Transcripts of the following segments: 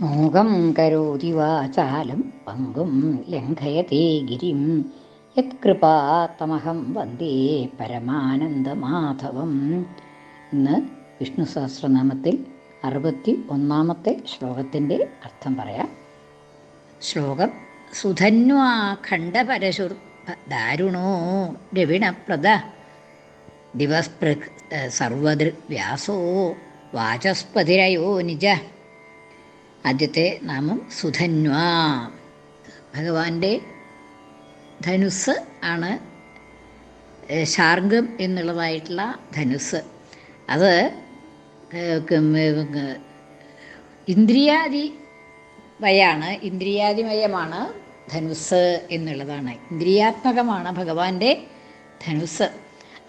മൂകം കരോതി വാചാലം പങ്കും ലംഘയത്തെ ഗിരിം. യത്കൃപാത്തമഹം വന്ദേ പരമാനന്ദമാധവം. ഇന്ന് വിഷ്ണു സഹസ്രനാമത്തിൽ അറുപത്തി ഒന്നാമത്തെ ശ്ലോകത്തിന്റെ അർത്ഥം പറയാം. ശ്ലോകം സുധന്വാ ഖണ്ഡപരശുർ ദാരുണോ രവിണപ്രദ. ദിവസ്പൃക് സർവദൃ വ്യാസോ വാചസ്പതിരയോ നിജ. ആദ്യത്തെ നാമം സുധന്വ. ഭഗവാന്റെ ധനുസ് ആണ് ശാർഗം എന്നുള്ളതായിട്ടുള്ള ധനുസ്. അത് ഇന്ദ്രിയാദി വയാണ് ഇന്ദ്രിയാദിമയമാണ് ധനുസ് എന്നുള്ളതാണ്. ഇന്ദ്രിയാത്മകമാണ് ഭഗവാന്റെ ധനുസ്.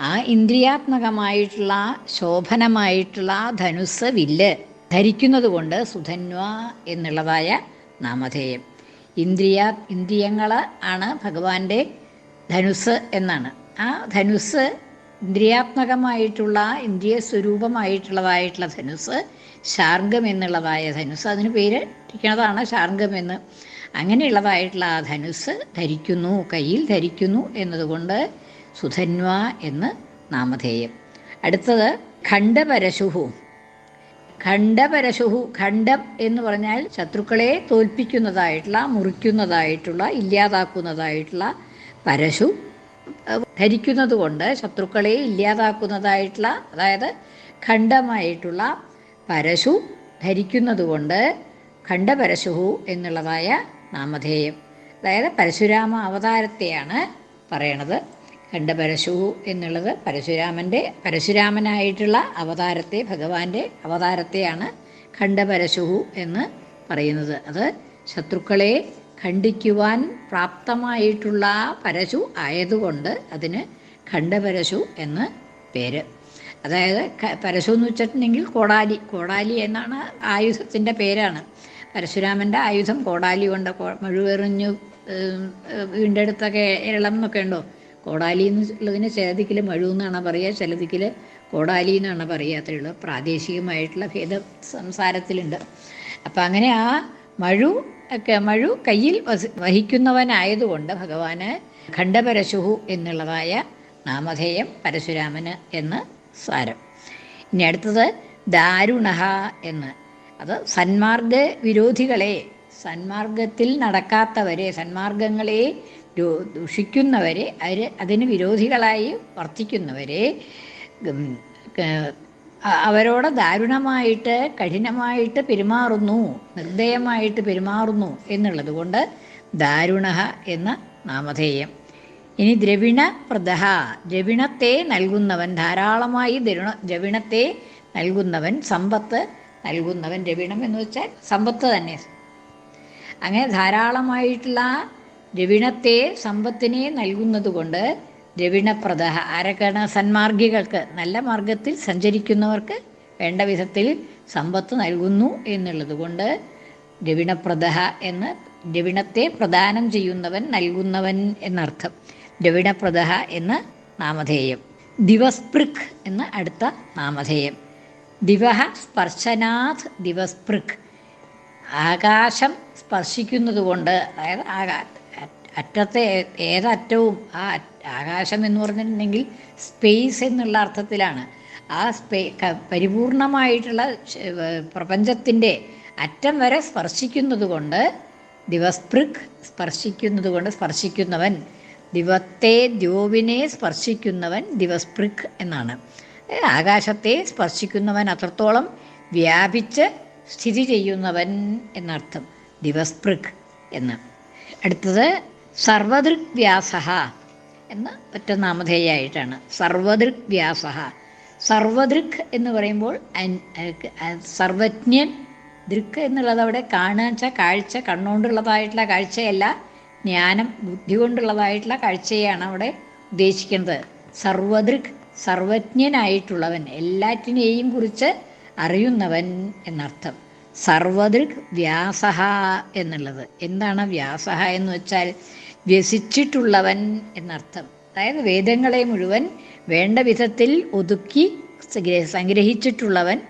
ആ ഇന്ദ്രിയാത്മകമായിട്ടുള്ള ശോഭനമായിട്ടുള്ള ധനുസ് വില്ല്. ധരിക്കുന്നത് കൊണ്ട് സുധന്വ എന്നുള്ളതായ നാമധേയം. ഇന്ദ്രിയ ഇന്ദ്രിയങ്ങൾ ആണ് ഭഗവാന്റെ ധനുസ് എന്നാണ്. ആ ധനുസ് ഇന്ദ്രിയാത്മകമായിട്ടുള്ള ഇന്ദ്രിയ സ്വരൂപമായിട്ടുള്ളതായിട്ടുള്ള ധനുസ് ശാർഗം എന്നുള്ളതായ ധനുസ് അതിന് പേര് ഇരിക്കുന്നതാണ് ശാർഗം എന്ന്. അങ്ങനെയുള്ളതായിട്ടുള്ള ആ ധനുസ് ധരിക്കുന്നു കയ്യിൽ ധരിക്കുന്നു എന്നതുകൊണ്ട് സുധന്വ എന്ന് നാമധേയം. അടുത്തത് ഖണ്ഡപരശുഹു. ഖണ്ഡപരശുഹു ഖണ്ഡം എന്ന് പറഞ്ഞാൽ ശത്രുക്കളെ തോൽപ്പിക്കുന്നതായിട്ടുള്ള മുറിക്കുന്നതായിട്ടുള്ള ഇല്ലാതാക്കുന്നതായിട്ടുള്ള പരശു. ധരിക്കുന്നത് കൊണ്ട് ശത്രുക്കളെ ഇല്ലാതാക്കുന്നതായിട്ടുള്ള അതായത് ഖണ്ഡമായിട്ടുള്ള പരശു ധരിക്കുന്നത് കൊണ്ട് ഖണ്ഡപരശുഹു എന്നുള്ളതായ നാമധേയം. അതായത് പരശുരാമ അവതാരത്തെയാണ് പറയണത്. ഖണ്ഡപരശുഹു എന്നുള്ളത് പരശുരാമന്റെ പരശുരാമനായിട്ടുള്ള അവതാരത്തെ ഭഗവാന്റെ അവതാരത്തെയാണ് ഖണ്ഡപരശുഹു എന്ന് പറയുന്നത്. അത് ശത്രുക്കളെ ഖണ്ഡിക്കുവാൻ പ്രാപ്തമായിട്ടുള്ള പരശു ആയതുകൊണ്ട് അതിന് ഖണ്ഡപരശു എന്ന് പേര്. അതായത് പരശു എന്ന് വെച്ചിട്ടുണ്ടെങ്കിൽ കോടാലി കോടാലി എന്നാണ് ആയുധത്തിന്റെ പേരാണ്. പരശുരാമന്റെ ആയുധം കോടാലി കൊണ്ട് മഴുവെറിഞ്ഞു വീണ്ടെടുത്ത കേരളം എന്നൊക്കെ ഉണ്ടോ? കോടാലി എന്നുള്ളതിന് ചിലതിക്കിൽ മഴു എന്നാണ് പറയുക. ചിലതിക്കിൽ കോടാലി എന്നാണ് ഉള്ളൂ. പ്രാദേശികമായിട്ടുള്ള ഭേദ സംസാരത്തിലുണ്ട്. അപ്പം അങ്ങനെ ആ മഴു ഒക്കെ മഴു കയ്യിൽ വഹിക്കുന്നവനായതുകൊണ്ട് ഭഗവാന് ഖണ്ഡപരശുഹു എന്നുള്ളതായ നാമധേയം പരശുരാമന് എന്ന് സാരം. ഇനി അടുത്തത് ദാരുണഹ എന്ന്. അത് സന്മാർഗ വിരോധികളെ സന്മാർഗത്തിൽ നടക്കാത്തവരെ സന്മാർഗങ്ങളെ ദുഷിക്കുന്നവരെ അവർ അതിന് വിരോധികളായി വർത്തിക്കുന്നവരെ അവരോട് ദാരുണമായിട്ട് കഠിനമായിട്ട് പെരുമാറുന്നു നിർദ്ദയമായിട്ട് പെരുമാറുന്നു എന്നുള്ളത് കൊണ്ട് ദാരുണ എന്ന നാമധേയം. ഇനി ദ്രവിണ പ്രദഹ ദ്രവിണത്തെ നൽകുന്നവൻ ധാരാളമായി ദ്രവിണ ദ്രവിണത്തെ നൽകുന്നവൻ സമ്പത്ത് നൽകുന്നവൻ ദ്രവിണം എന്ന് വെച്ചാൽ സമ്പത്ത് തന്നെ. അങ്ങനെ ധാരാളമായിട്ടുള്ള ദ്രവിണത്തെ സമ്പത്തിനെ നൽകുന്നതുകൊണ്ട് കൊണ്ട് ദ്രവിണപ്രദ ആരൊക്കെയാണ് സന്മാർഗികൾക്ക് നല്ല മാർഗത്തിൽ സഞ്ചരിക്കുന്നവർക്ക് വേണ്ട വിധത്തിൽ സമ്പത്ത് നൽകുന്നു എന്നുള്ളത് കൊണ്ട് ദ്രവിണപ്രദ എന്ന് ദ്രവിണത്തെ പ്രദാനം ചെയ്യുന്നവൻ നൽകുന്നവൻ എന്നർത്ഥം. ദ്രവിണപ്രദ എന്ന് നാമധേയം. ദിവസ്പൃക് എന്ന അടുത്ത നാമധേയം. ദിവഹ സ്പർശനാത് ദിവസ്പൃക്. ആകാശം സ്പർശിക്കുന്നതുകൊണ്ട് അതായത് ആകാ അ- അറ്റത്തെ ഏതറ്റവും ആ ആകാശം എന്ന് പറഞ്ഞിട്ടുണ്ടെങ്കിൽ സ്പേസ് എന്നുള്ള അർത്ഥത്തിലാണ്. ആ സ്പേ പരിപൂർണമായിട്ടുള്ള പ്രപഞ്ചത്തിന്റെ അറ്റം വരെ സ്പർശിക്കുന്നത് കൊണ്ട് ദിവസ്പൃക് സ്പർശിക്കുന്നത് കൊണ്ട് സ്പർശിക്കുന്നവൻ ദിവത്തെ ദ്യോവിനെ സ്പർശിക്കുന്നവൻ ദിവസ്പൃക് എന്നാണ്. ആകാശത്തെ സ്പർശിക്കുന്നവൻ അത്രത്തോളം വ്യാപിച്ച് സ്ഥിതി ചെയ്യുന്നവൻ എന്നർത്ഥം ദിവസ്പൃക് എന്ന്. അടുത്തത് സർവദൃക് എന്ന ഒറ്റ നാമധേയായിട്ടാണ് സർവദൃക് വ്യാസ സർവദൃക് എന്ന് പറയുമ്പോൾ സർവജ്ഞൻ ദൃക് എന്നുള്ളത് അവിടെ കാണാച്ച കാഴ്ച കണ്ണുകൊണ്ടുള്ളതായിട്ടുള്ള കാഴ്ചയല്ല ജ്ഞാനം ബുദ്ധി കൊണ്ടുള്ളതായിട്ടുള്ള കാഴ്ചയാണ് അവിടെ ഉദ്ദേശിക്കുന്നത്. സർവദൃക് സർവജ്ഞനായിട്ടുള്ളവൻ എല്ലാറ്റിനെയും കുറിച്ച് അറിയുന്നവൻ എന്നർത്ഥം. സർവദൃക് വ്യാസഹ എന്നുള്ളത്. എന്താണ് വ്യാസഹ എന്ന് വെച്ചാൽ വ്യസിച്ചിട്ടുള്ളവൻ എന്നർത്ഥം. അതായത് വേദങ്ങളെ മുഴുവൻ വേണ്ട വിധത്തിൽ ഒതുക്കി സംഗ്രഹിച്ചിട്ടുള്ളവൻ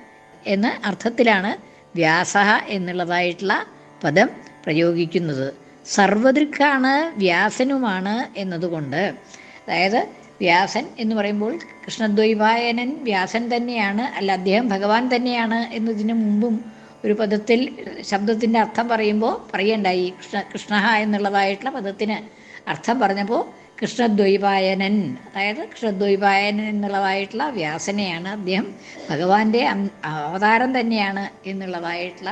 എന്ന അർത്ഥത്തിലാണ് വ്യാസ എന്നുള്ളതായിട്ടുള്ള പദം പ്രയോഗിക്കുന്നത്. സർവദൃക്കാണ് വ്യാസനുമാണ് എന്നതുകൊണ്ട്. അതായത് വ്യാസൻ എന്ന് പറയുമ്പോൾ കൃഷ്ണദ്വൈപായനൻ വ്യാസൻ തന്നെയാണ് അല്ല അദ്ദേഹം ഭഗവാൻ തന്നെയാണ് എന്നതിന് മുമ്പും ഒരു പദത്തിൽ ശബ്ദത്തിന്റെ അർത്ഥം പറയുമ്പോൾ പറയണ്ടായി. കൃഷ്ണ കൃഷ്ണ എന്നുള്ളതായിട്ടുള്ള പദത്തിന് അർത്ഥം പറഞ്ഞപ്പോൾ കൃഷ്ണദ്വൈപായനൻ അതായത് കൃഷ്ണദ്വൈപായനൻ എന്നുള്ളതായിട്ടുള്ള വ്യാസനെയാണ് അദ്ദേഹം ഭഗവാന്റെ അവതാരം തന്നെയാണ് എന്നുള്ളതായിട്ടുള്ള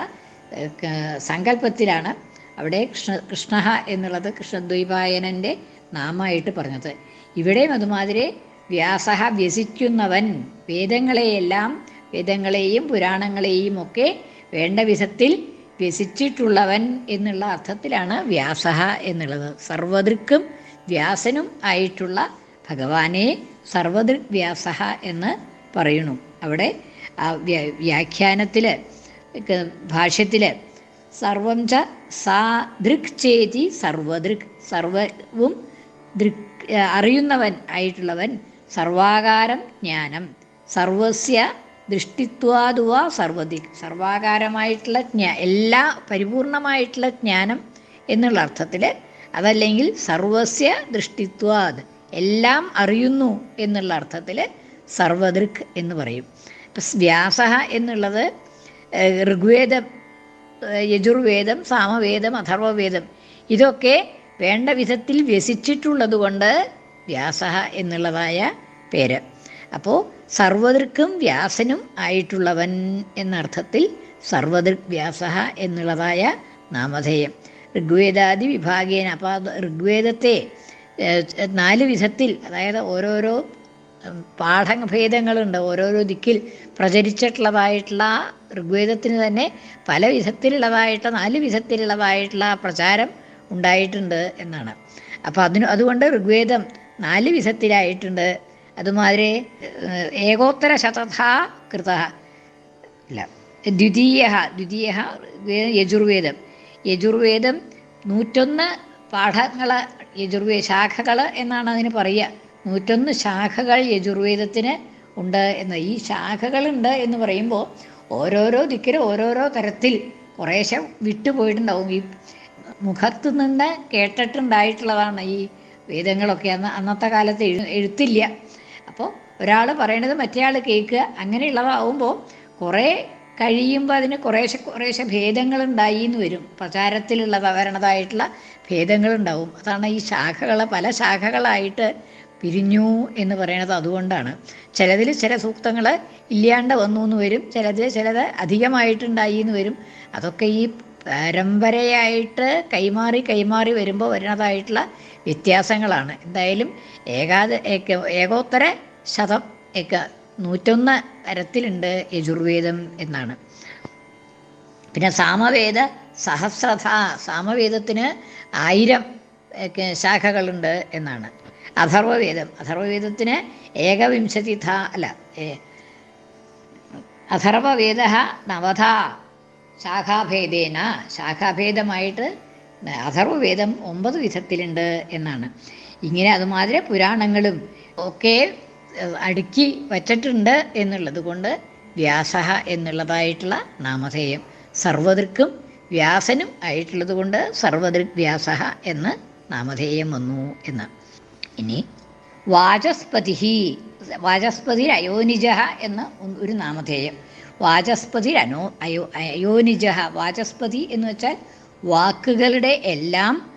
സങ്കല്പത്തിലാണ് അവിടെ കൃഷ്ണ കൃഷ്ണ എന്നുള്ളത് കൃഷ്ണദ്വൈപായനന്റെ നാമമായിട്ട് പറഞ്ഞത്. ഇവിടെയും അതുമാതിരി വ്യാസ വ്യസിക്കുന്നവൻ വേദങ്ങളെയെല്ലാം വേദങ്ങളെയും പുരാണങ്ങളെയും ഒക്കെ വേണ്ട വിധത്തിൽ വ്യസിച്ചിട്ടുള്ളവൻ എന്നുള്ള അർത്ഥത്തിലാണ് വ്യാസ എന്നുള്ളത്. സർവദൃക്കും വ്യാസനും ആയിട്ടുള്ള ഭഗവാനെ സർവദൃക് വ്യാസ എന്ന് പറയുന്നു. അവിടെ ആ വ്യാഖ്യാനത്തിൽ ഭാഷ്യത്തിൽ സർവം ച സാ ദൃക് ചേതി സർവദൃക് സർവവും ദൃക് അറിയുന്നവൻ ആയിട്ടുള്ളവൻ സർവാകാരം ജ്ഞാനം സർവസ്യ ദൃഷ്ടിത്വാതുവ സർവതി സർവാകാരമായിട്ടുള്ള ജ്ഞാ എല്ലാ പരിപൂർണമായിട്ടുള്ള ജ്ഞാനം എന്നുള്ള അർത്ഥത്തിൽ അതല്ലെങ്കിൽ സർവസ്യ ദൃഷ്ടിത്വാത് എല്ലാം അറിയുന്നു എന്നുള്ള അർത്ഥത്തിൽ സർവദൃക് എന്ന് പറയും. ഇപ്പം വ്യാസ എന്നുള്ളത് ഋഗ്വേദം യജുർവേദം സാമവേദം അഥർവവേദം ഇതൊക്കെ വേണ്ട വിധത്തിൽ വ്യസിച്ചിട്ടുള്ളത് കൊണ്ട് വ്യാസ എന്നുള്ളതായ പേര്. അപ്പോൾ സർവദൃക്കും വ്യാസനും ആയിട്ടുള്ളവൻ എന്നർത്ഥത്തിൽ സർവദൃക് വ്യാസ എന്നുള്ളതായ നാമധേയം. ഋഗ്വേദാദി വിഭാഗേന അപ്പോൾ ഋഗ്വേദത്തെ നാല് വിധത്തിൽ അതായത് ഓരോരോ പാഠഭേദങ്ങളുണ്ട് ഓരോരോ ദിക്കിൽ പ്രചരിച്ചിട്ടുള്ളതായിട്ടുള്ള ഋഗ്വേദത്തിന് തന്നെ പല വിധത്തിലുള്ളതായിട്ട് നാല് വിധത്തിലുള്ളതായിട്ടുള്ള പ്രചാരം ഉണ്ടായിട്ടുണ്ട് എന്നാണ്. അപ്പോൾ അതിന് അതുകൊണ്ട് ഋഗ്വേദം നാല് വിധത്തിലായിട്ടുണ്ട് അതുമാതിരി ഏകോത്തര ശതഥാ കൃത. ഇല്ല. ദ്വിതീയ ദ്വിതീയ യജുർവേദം. യജുർവേദം നൂറ്റൊന്ന് പാഠങ്ങൾ യജുർവേദ ശാഖകൾ എന്നാണ് അതിന് പറയുക. നൂറ്റൊന്ന് ശാഖകൾ യജുർവേദത്തിന് ഉണ്ട് എന്ന്. ഈ ശാഖകളുണ്ട് എന്ന് പറയുമ്പോൾ ഓരോരോ ദിക്കിലും ഓരോരോ തരത്തിൽ കുറേശ്ശെ വിട്ടുപോയിട്ടുണ്ടാവും. ഈ മുഖത്ത് നിന്ന് കേട്ടിട്ടുണ്ടായിട്ടുള്ളതാണ് ഈ വേദങ്ങളൊക്കെ. അന്ന് അന്നത്തെ കാലത്ത് എഴു എഴുത്തില്ല. അപ്പോൾ ഒരാൾ പറയണത് മറ്റേയാൾ കേൾക്കുക അങ്ങനെയുള്ളതാവുമ്പോൾ കുറേ കഴിയുമ്പോൾ അതിന് കുറേശ്ശെ കുറേശ്ശെ ഭേദങ്ങളുണ്ടായി എന്ന് വരും. പ്രചാരത്തിലുള്ള വരണതായിട്ടുള്ള ഭേദങ്ങളുണ്ടാവും. അതാണ് ഈ ശാഖകൾ പല ശാഖകളായിട്ട് പിരിഞ്ഞു എന്ന് പറയണത് അതുകൊണ്ടാണ്. ചിലതിൽ ചില സൂക്തങ്ങൾ ഇല്ലാണ്ട് വന്നു എന്ന് വരും. ചിലതിൽ ചിലത് അധികമായിട്ടുണ്ടായി എന്ന് വരും. അതൊക്കെ ഈ പരമ്പരയായിട്ട് കൈമാറി കൈമാറി വരുമ്പോൾ വരുന്നതായിട്ടുള്ള വ്യത്യാസങ്ങളാണ്. എന്തായാലും ഏകാദ ഏക- ഏകോത്തര ശതം ഏക നൂറ്റൊന്ന് തരത്തിലുണ്ട് യജുർവേദം എന്നാണ്. പിന്നെ സാമവേദ സഹസ്രഥ സാമവേദത്തിന് ആയിരം ശാഖകളുണ്ട് എന്നാണ്. അഥർവവേദം അഥർവവേദത്തിന് ഏകവിംശതിഥ അല്ല അഥർവവേദ നവധ ശാഖാഭേദേന ശാഖാഭേദമായിട്ട് അഥർവവേദം ഒമ്പത് വിധത്തിലുണ്ട് എന്നാണ്. ഇങ്ങനെ അതുമാതിരി പുരാണങ്ങളും ഒക്കെ അടുക്കി വച്ചിട്ടുണ്ട് എന്നുള്ളത് കൊണ്ട് വ്യാസ എന്നുള്ളതായിട്ടുള്ള നാമധേയം സർവദൃക്കും വ്യാസനും ആയിട്ടുള്ളത് കൊണ്ട് സർവദൃക് വ്യാസ എന്ന് നാമധേയം വന്നു എന്ന്. ഇനി വാചസ്പതി വാചസ്പതി അയോനിജ എന്ന് ഒരു നാമധേയം. വാചസ്പതി അനോ അയോ അയോനിജ വാചസ്പതി എന്ന് വെച്ചാൽ വാക്കുകളുടെ എല്ലാം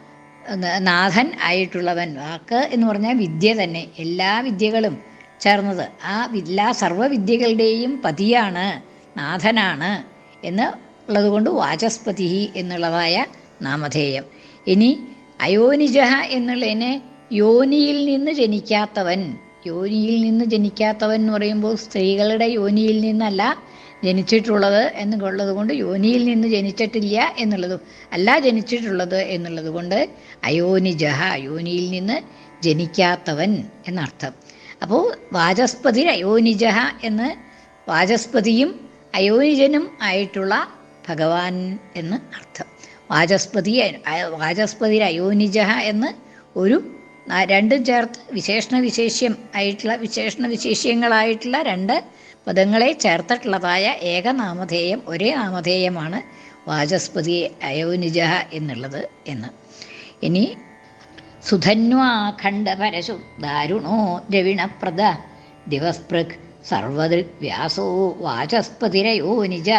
നാഥൻ ആയിട്ടുള്ളവൻ. വാക്ക് എന്ന് പറഞ്ഞാൽ വിദ്യ തന്നെ. എല്ലാ വിദ്യകളും ചേർന്നത്. ആ എല്ലാ സർവവിദ്യകളുടെയും പതിയാണ് നാഥനാണ് എന്ന് ഉള്ളതുകൊണ്ട് വാചസ്പതി എന്നുള്ളതായ നാമധേയം. ഇനി അയോനിജ എന്നുള്ളതിനെ യോനിയിൽ നിന്ന് ജനിക്കാത്തവൻ. യോനിയിൽ നിന്ന് ജനിക്കാത്തവൻ എന്ന് പറയുമ്പോൾ സ്ത്രീകളുടെ യോനിയിൽ നിന്നല്ല ജനിച്ചിട്ടുള്ളത് എന്നുള്ളത് കൊണ്ട് യോനിയിൽ നിന്ന് ജനിച്ചിട്ടില്ല എന്നുള്ളതും അല്ല ജനിച്ചിട്ടുള്ളത് എന്നുള്ളത് കൊണ്ട് അയോനിജഹ യോനിയിൽ നിന്ന് ജനിക്കാത്തവൻ എന്നർത്ഥം. അപ്പോൾ വാചസ്പതി അയോനിജഹ എന്ന് വാചസ്പതിയും അയോനിജനും ആയിട്ടുള്ള ഭഗവാൻ എന്ന് അർത്ഥം. വാചസ്പതി വാചസ്പതി അയോനിജഹ എന്ന് ഒരു രണ്ടും ചേർത്ത് വിശേഷണ വിശേഷ്യം ആയിട്ടുള്ള വിശേഷണ വിശേഷ്യങ്ങളായിട്ടുള്ള രണ്ട് പദങ്ങളെ ചേർത്തിട്ടുള്ളതായ ഏകനാമധേയം ഒരേ നാമധേയമാണ് വാചസ്പതി അയോനിജ എന്നുള്ളത് എന്ന്. ഇനി സുധന്വാഖണ്ഡ പരശു ദാരുണോ ദ്രവിണപ്രദ ദിവസ്പൃക് സർവദൃക് വ്യാസോ വാചസ്പതിരയോനിജ.